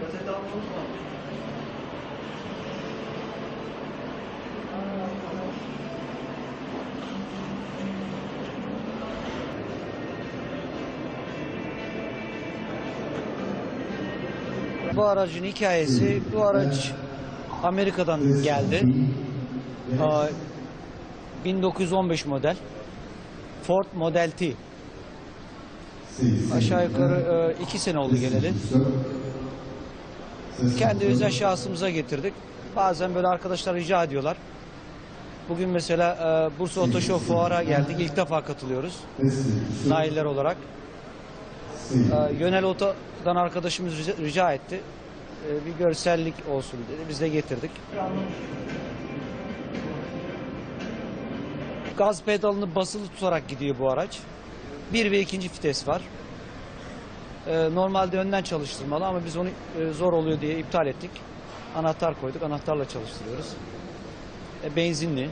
Kaset almayı unutma. Bu aracın hikayesi, bu araç Amerika'dan geldi. Aa, 1915 model. Ford Model T. Aşağı yukarı e, iki sene oldu geleli. Kendi özel şahsımıza getirdik. Bazen böyle arkadaşlar rica ediyorlar. Bugün mesela e, Bursa Oto Show Fuar'a geldik. İlk defa katılıyoruz. Nailler olarak. E, Yönel Oto'dan arkadaşımız rica etti. E, bir görsellik olsun dedi. Biz de getirdik. Gaz pedalını basılı tutarak gidiyor bu araç. Bir ve ikinci vites var. E, normalde önden çalıştırmalı ama biz onu e, zor oluyor diye iptal ettik. Anahtar koyduk. Anahtarla çalıştırıyoruz. E, benzinli.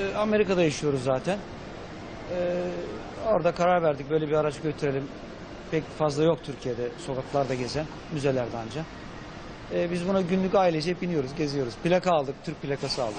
E, Amerika'da yaşıyoruz zaten. Ee, orada karar verdik böyle bir araç götürelim. Pek fazla yok Türkiye'de sokaklarda gezen, müzelerde anca. Ee, biz buna günlük ailece biniyoruz, geziyoruz. Plaka aldık, Türk plakası aldık.